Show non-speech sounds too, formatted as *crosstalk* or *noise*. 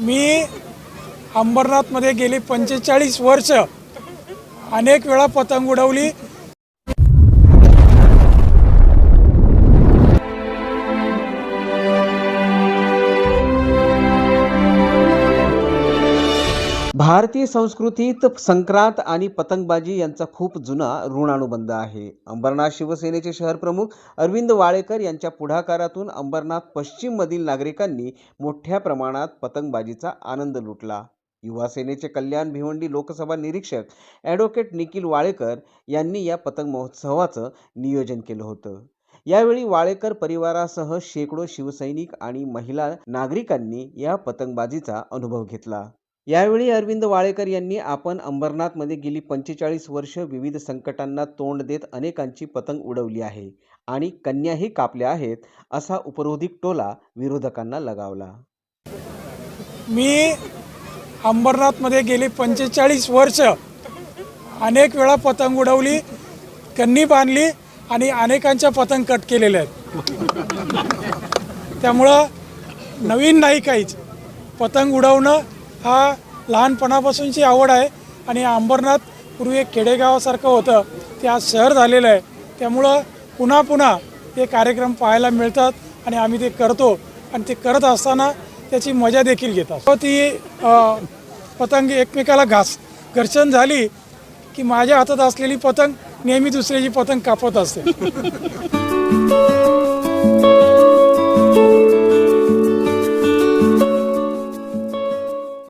मी अंबरनाथमध्ये गेली पंचेचाळीस वर्ष. अनेक वेळा पतंग उडवली. भारतीय संस्कृतीत संक्रांत आणि पतंगबाजी यांचा खूप जुना ऋणानुबंध आहे. अंबरनाथ शिवसेनेचे शहर प्रमुख अरविंद वाळेकर यांच्या पुढाकारातून अंबरनाथ पश्चिममधील नागरिकांनी मोठ्या प्रमाणात पतंगबाजीचा आनंद लुटला. युवा सेनेचे कल्याण भिवंडी लोकसभा निरीक्षक ॲडव्होकेट निखिल वाळेकर यांनी या पतंग महोत्सवाचं नियोजन केलं होतं. यावेळी वाळेकर परिवारासह शेकडो शिवसैनिक आणि महिला नागरिकांनी या पतंगबाजीचा अनुभव घेतला. यावेळी अरविंद वाळेकर यांनी आपण अंबरनाथमध्ये गेली पंचेचाळीस वर्ष विविध संकटांना तोंड देत अनेकांची पतंग उडवली आहे आणि कन्याही कापल्या आहेत असा उपरोधिक टोला विरोधकांना लगावला. मी अंबरनाथमध्ये गेली पंचेचाळीस वर्ष अनेक वेळा पतंग उडवली कन्नी बांधली आणि अनेकांच्या पतंग कट केलेल्या आहेत. त्यामुळं नवीन नाही काहीच. पतंग उडवणं हा लहानपणापासूनची आवड आहे आणि अंबरनाथ पूर्वी एक खेडेगावासारखं होतं. ते आज शहर झालेलं आहे. त्यामुळं पुन्हा पुन्हा हे कार्यक्रम पाहायला मिळतात आणि आम्ही ते करतो. आणि ते करत असताना त्याची मजा देखील घेतात व ती पतंग एकमेकाला घास घर्षण झाली की माझ्या हातात असलेली पतंग नेहमी दुसऱ्याची पतंग कापत असते. *laughs*